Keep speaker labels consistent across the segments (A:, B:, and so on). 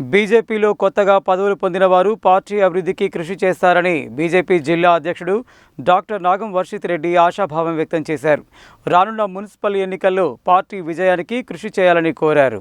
A: బీజేపీలో కొత్తగా పదవులు పొందిన వారు పార్టీ అభివృద్ధికి కృషి చేస్తారని బీజేపీ జిల్లా అధ్యక్షుడు డాక్టర్ నాగం వర్షిత్ రెడ్డి ఆశాభావం వ్యక్తం చేశారు. రానున్న మున్సిపల్ ఎన్నికల్లో పార్టీ విజయానికి కృషి చేయాలని కోరారు.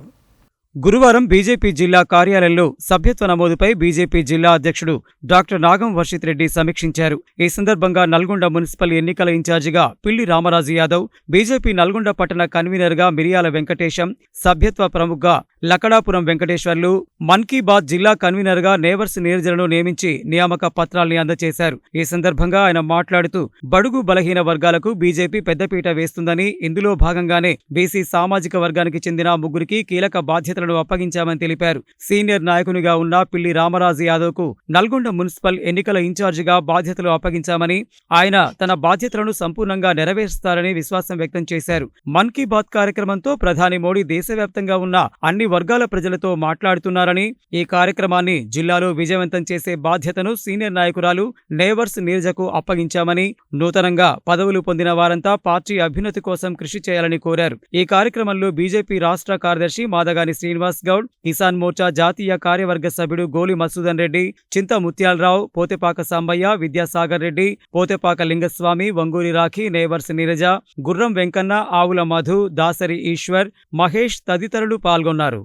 A: గురువారం బీజేపీ జిల్లా కార్యాలయంలో సభ్యత్వ నమోదుపై బీజేపీ జిల్లా అధ్యక్షుడు డాక్టర్ నాగం వర్షిత్ రెడ్డి సమీక్షించారు. ఈ సందర్భంగా నల్గొండ మున్సిపల్ ఎన్నికల ఇన్ఛార్జిగా పిల్లి రామరాజు యాదవ్ బీజేపీ నల్గొండ పట్టణ కన్వీనర్గా మిరియాల వెంకటేశం సభ్యత్వ ప్రముఖగా లకడాపురం వెంకటేశ్వర్లు మన్ కీ బాత్ జిల్లా కన్వీనర్గా నేవర్స్ నీరజలను నియమించి నియామక పత్రాల్ని అందజేశారు. ఈ సందర్భంగా ఆయన మాట్లాడుతూ బడుగు బలహీన వర్గాలకు బీజేపీ పెద్దపీట వేస్తుందని ఇందులో భాగంగానే బీసీ సామాజిక వర్గానికి చెందిన ముగ్గురికి కీలక బాధ్యతలను అప్పగించామని తెలిపారు. సీనియర్ నాయకునిగా ఉన్న పిల్లి రామరాజు యాదవ్కు నల్గొండ మున్సిపల్ ఎన్నికల ఇన్ఛార్జిగా బాధ్యతలు అప్పగించామని ఆయన తన బాధ్యతలను సంపూర్ణంగా నెరవేరుస్తారని విశ్వాసం వ్యక్తం చేశారు. మన్ కీ బాత్ కార్యక్రమంతో ప్రధాని మోడీ దేశవ్యాప్తంగా ఉన్న అన్ని వర్గాల ప్రజలతో మాట్లాడుతున్నారని ఈ కార్యక్రమాన్ని జిల్లాలో విజయవంతం చేసే బాధ్యతను సీనియర్ నాయకురాలు నేవర్స్ నీరజకు అప్పగించామని నూతనంగా పదవులు పొందిన వారంతా పార్టీ అభ్యున్నతి కోసం కృషి చేయాలని కోరారు. ఈ కార్యక్రమంలో బీజేపీ రాష్ట్ర కార్యదర్శి మాదగాని శ్రీనివాస్ గౌడ్ కిసాన్ మోర్చా జాతీయ కార్యవర్గ సభ్యుడు గోలి మసూదన్ రెడ్డి చింత ముత్యాలరావు పోతేపాక సాంబయ్య విద్యాసాగర్ రెడ్డి పోతేపాక లింగస్వామి వంగూరి రాఖీ నేవర్స్ నీరజ గుర్రం వెంకన్న ఆవుల మధు దాసరి ఈశ్వర్ మహేష్ తదితరులు పాల్గొన్నారు.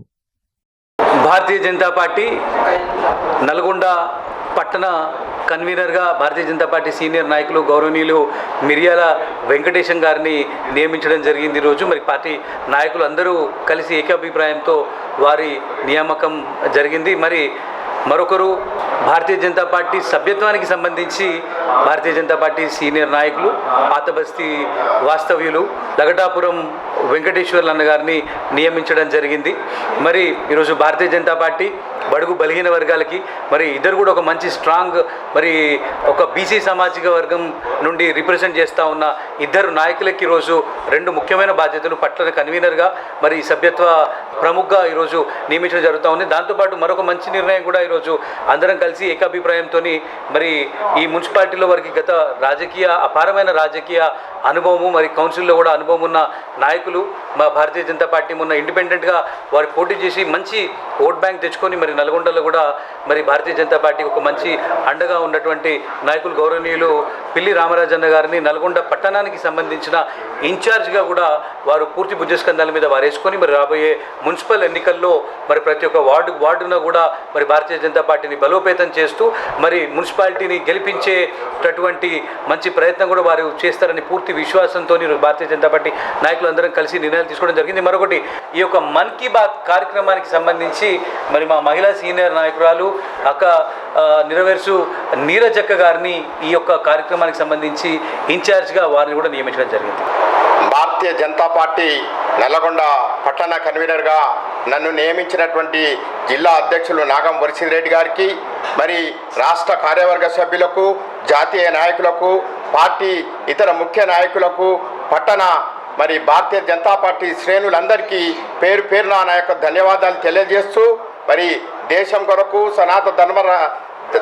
B: భారతీయ జనతా పార్టీ నల్గొండ పట్టణ కన్వీనర్గా భారతీయ జనతా పార్టీ సీనియర్ నాయకులు గౌరవనీయులు మిరియాల వెంకటేశం గారిని నియమించడం జరిగింది ఈరోజు మరి పార్టీ నాయకులు అందరూ కలిసి ఏకాభిప్రాయంతో వారి నియామకం జరిగింది. మరి మరొకరు భారతీయ జనతా పార్టీ సభ్యత్వానికి సంబంధించి భారతీయ జనతా పార్టీ సీనియర్ నాయకులు పాతబస్తీ వాస్తవ్యులు లగటాపురం వెంకటేశ్వర్లు అన్నగారిని నియమించడం జరిగింది. మరి ఈరోజు భారతీయ జనతా పార్టీ బడుగు బలహీన వర్గాలకి మరి ఇద్దరు కూడా ఒక మంచి స్ట్రాంగ్ మరి ఒక బీసీ సామాజిక వర్గం నుండి రిప్రజెంట్ చేస్తూ ఉన్న ఇద్దరు నాయకులకి ఈరోజు రెండు ముఖ్యమైన బాధ్యతలు పట్టణ కన్వీనర్గా మరి సభ్యత్వ ప్రముఖగా ఈరోజు నియమించడం జరుగుతూ ఉంది. దాంతోపాటు మరొక మంచి నిర్ణయం కూడా ఈరోజు అందరం కలిసి ఏకాభిప్రాయంతో మరి ఈ మున్సిపాలిటీలో వారికి గత రాజకీయ అపారమైన రాజకీయ అనుభవము మరి కౌన్సిల్లో కూడా అనుభవం ఉన్న నాయకులు మా భారతీయ జనతా పార్టీ మొన్న ఇండిపెండెంట్గా వారు పోటీ చేసి మంచి ఓట్ బ్యాంక్ తెచ్చుకొని మరి నల్గొండలో కూడా మరి భారతీయ జనతా పార్టీ ఒక మంచి అండగా ఉన్నటువంటి నాయకులు గౌరవనీయులు పిల్లి రామరాజన్న గారిని నల్గొండ పట్టణానికి సంబంధించిన ఇన్ఛార్జ్గా కూడా వారు పూర్తి భుజస్కంధాల మీద వారేసుకొని మరి రాబోయే మున్సిపల్ ఎన్నికల్లో మరి ప్రతి ఒక్క వార్డు వార్డున కూడా మరి భారతీయ జనతా పార్టీని బలోపేతం చేస్తూ మరి మున్సిపాలిటీని గెలిపించేటటువంటి మంచి ప్రయత్నం కూడా వారు చేస్తారని పూర్తి విశ్వాసంతో భారతీయ జనతా పార్టీ నాయకులు అందరం కలిసి నిర్ణయాలు తీసుకోవడం జరిగింది. మరొకటి ఈ యొక్క మన్ కీ బాత్ కార్యక్రమానికి సంబంధించి మరి మా మహిళా సీనియర్ నాయకురాలు అక్క ఆ, నెరవేర్చు నీరజక్క గారిని ఈ యొక్క కార్యక్రమానికి సంబంధించి ఇన్ఛార్జ్గా వారిని కూడా నియమించడం జరిగింది.
C: భారతీయ జనతా పార్టీ నల్లగొండ పట్టణ కన్వీనర్గా నన్ను నియమించినటువంటి జిల్లా అధ్యక్షులు నాగం వరిసిరెడ్డి గారికి మరి రాష్ట్ర కార్యవర్గ సభ్యులకు జాతీయ నాయకులకు పార్టీ ఇతర ముఖ్య నాయకులకు పట్టణ మరి భారతీయ జనతా పార్టీ శ్రేణులందరికీ పేరు పేరున నా యొక్క ధన్యవాదాలు తెలియజేస్తూ మరి దేశం కొరకు సనాతన ధర్మ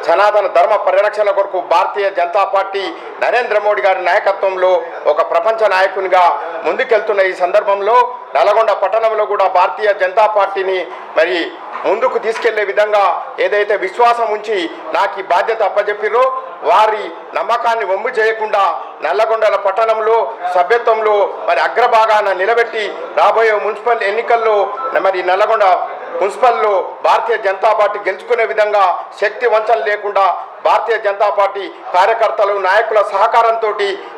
C: సనాతన ధర్మ పరిరక్షణ కొరకు భారతీయ జనతా పార్టీ నరేంద్ర మోడీ గారి నాయకత్వంలో ఒక ప్రపంచ నాయకునిగా ముందుకెళ్తున్న ఈ సందర్భంలో నల్గొండ పట్టణంలో కూడా భారతీయ జనతా పార్టీని మరి ముందుకు తీసుకెళ్ళే విధంగా ఏదైతే విశ్వాసం ఉంచి నాకు ఈ బాధ్యత అప్పజెప్పిరో వారి నమ్మకాన్ని వమ్ము చేయకుండా నల్లగొండల పట్టణంలో సభ్యత్వంలో మరి అగ్రభాగాన నిలబెట్టి రాబోయే మున్సిపల్ ఎన్నికల్లో మరి నల్లగొండ మున్సిపల్లో భారతీయ జనతా పార్టీ గెలుచుకునే విధంగా శక్తి వంచన లేకుండా భారతీయ జనతా పార్టీ కార్యకర్తలు నాయకుల సహకారంతో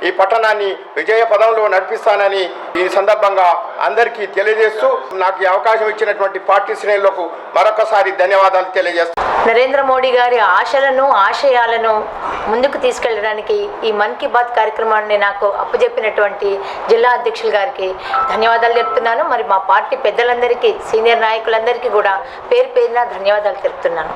C: ఈ పట్టణాన్ని విజయ పదంలో నడిపిస్తానని ఈ సందర్భంగా అందరికీ తెలియజేస్తూ నాకు ఈ అవకాశం ఇచ్చినటువంటి పార్టీ శ్రేణులకు మరొకసారి ధన్యవాదాలు తెలియజేస్తాను
D: నరేంద్ర మోడీ గారి ఆశలను ఆశయాలను ముందుకు తీసుకెళ్ళడానికి ఈ మన్ కీ బాత్ కార్యక్రమాన్ని నాకు అప్పచెప్పినటువంటి జిల్లా అధ్యక్షులు గారికి ధన్యవాదాలు చెప్తున్నాను మరి మా పార్టీ పెద్దలందరికీ సీనియర్ నాయకులందరికీ కూడా పేరు పేరున ధన్యవాదాలు తెలుపుతున్నాను.